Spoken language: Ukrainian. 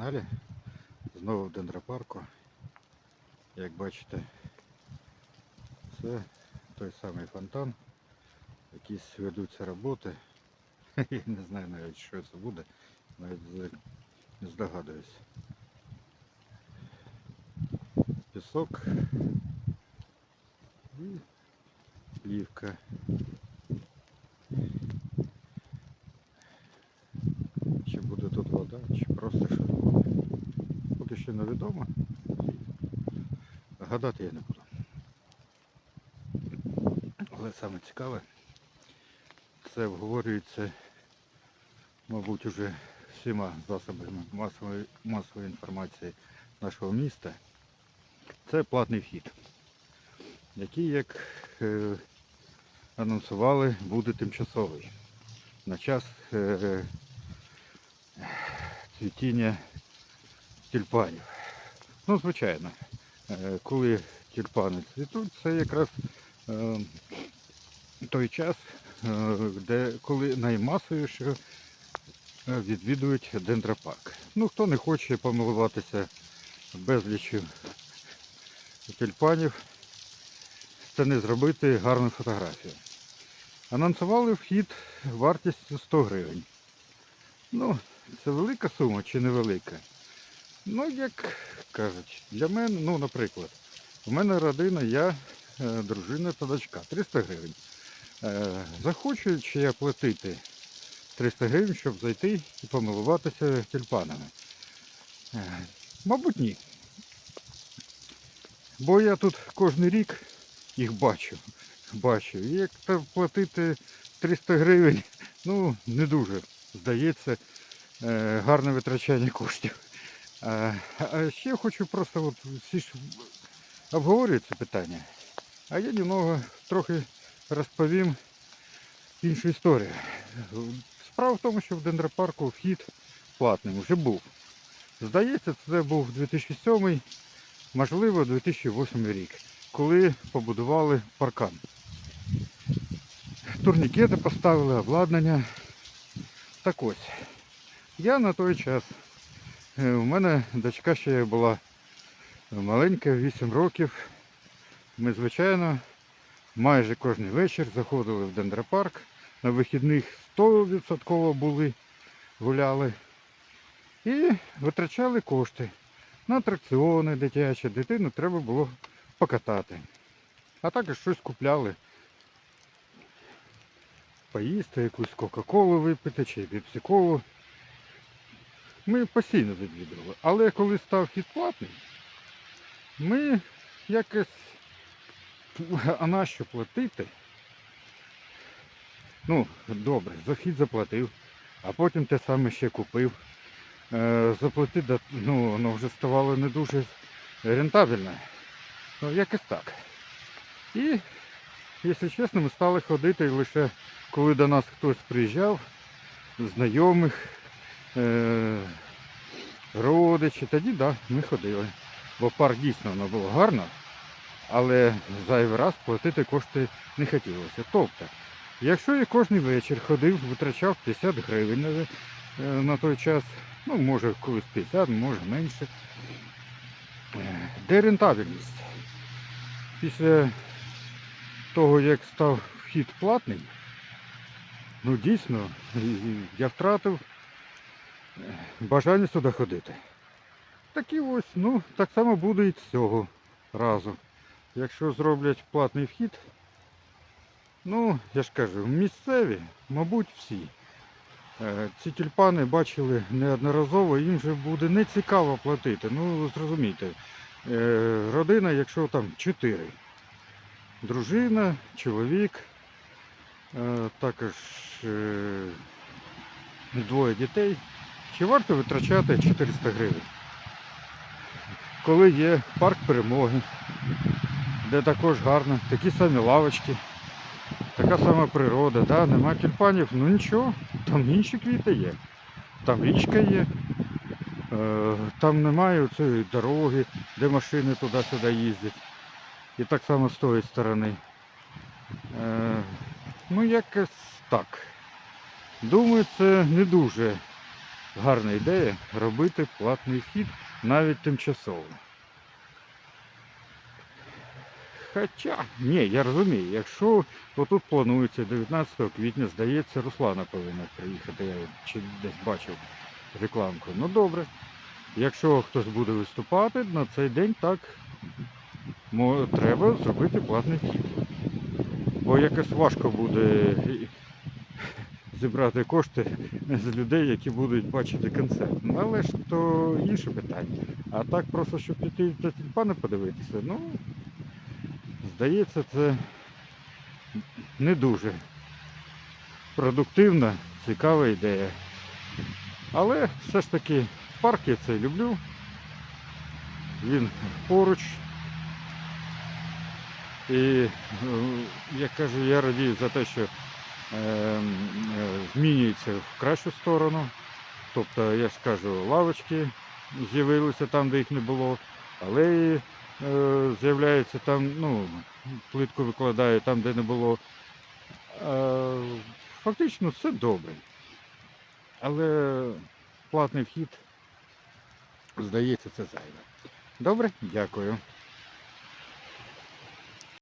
каналі. Знову в дендропарку. Як бачите, це той самий фонтан. Якісь ведуться роботи. Я не знаю навіть що це буде. Навіть не здогадуюсь. Пісок і плівка. Чи буде тут вода, чи просто щось буде. Поки що невідомо. Гадати я не буду. Але саме цікаве, це обговорюється, мабуть, уже всіма засобами масової, масової інформації нашого міста. Це платний вхід, який, як е, анонсували, буде тимчасовий на час е, цвітіння тюльпанів. Ну, звичайно, е, коли тюльпани цвітуть, це якраз е, той час, е, де коли наймасовіше відвідують дендропарк. Ну, хто не хоче помилуватися безлічю тюльпанів, це не зробити гарну фотографію. Анонсували вхід вартістю 100 гривень. Ну, це велика сума чи невелика? Ну, як кажуть, для мене, ну, наприклад, у мене родина, я, е, дружина та дочка. 300 гривень. Е, захочу чи я платити 300 гривень, щоб зайти і помилуватися тюльпанами? Е, мабуть, ні. Бо я тут кожен рік їх бачу. бачу. Як там платити 300 гривень, ну, не дуже, здається, гарне витрачання коштів. А, а ще хочу просто, от всі ж обговорюють це питання, а я немного трохи розповім іншу історію. Справа в тому, що в дендропарку вхід платним вже був. Здається, це був 2007, можливо, 2008 рік, коли побудували паркан. Турнікети поставили, обладнання. Так ось. Я на той час, е, у мене дочка ще була маленька, 8 років. Ми, звичайно, майже кожен вечір заходили в дендропарк. На вихідних 100% були, гуляли. І витрачали кошти на атракціони дитячі. Дитину треба було покатати. А також щось купляли. Поїсти, якусь Кока-Колу випити чи пепсі-колу. Ми постійно відвідували. Але коли став хід платний, ми якось. А на що платити? Ну, добре, за вхід заплатив, а потім те саме ще купив. Е, заплатити, ну, воно вже ставало не дуже рентабельно. Ну, якось так. І, якщо чесно, ми стали ходити лише коли до нас хтось приїжджав, знайомих, е- родичі, тоді да, ми ходили. Бо парк дійсно воно було гарно, але зайвий раз платити кошти не хотілося. Тобто, якщо я кожен вечір ходив, витрачав 50 гривень на, е, на той час, ну може колись 50, може менше. Е, Де рентабельність? Після того, як став вхід платний, ну дійсно, я втратив бажання сюди ходити. Так і ось, ну, так само буде і цього разу. Якщо зроблять платний вхід, ну, я ж кажу, місцеві, мабуть, всі. Е, Ці тюльпани бачили неодноразово, їм вже буде не цікаво платити. Ну, зрозумійте, е, родина, якщо там чотири. Дружина, чоловік, е, також двоє дітей. Чи варто витрачати 400 гривень? Коли є парк перемоги, де також гарно, такі самі лавочки, така сама природа, да? нема тюльпанів, ну нічого, там інші квіти є, там річка є, е, там немає цієї дороги, де машини туди-сюди їздять. І так само з тої сторони. Е, ну якось так. Думаю, це не дуже гарна ідея робити платний вхід навіть тимчасово. Хоча, ні, я розумію, якщо отут планується 19 квітня, здається, Руслана повинна приїхати, я чи десь бачив рекламку. Ну добре. Якщо хтось буде виступати, на цей день так треба зробити платний вхід. Бо якось важко буде зібрати кошти з людей, які будуть бачити концерт. Ну, Але ж то інше питання. А так просто, щоб піти та тюльпани подивитися, ну, здається, це не дуже продуктивна, цікава ідея. Але все ж таки парк я цей люблю. Він поруч. І, е, як кажу, я радію за те, що змінюється в кращу сторону. Тобто, я ж кажу, лавочки з'явилися там, де їх не було, алеї е, з'являються там, ну, плитку викладаю там, де не було. Е, фактично все добре. Але платний вхід, здається, це зайве. Добре, дякую.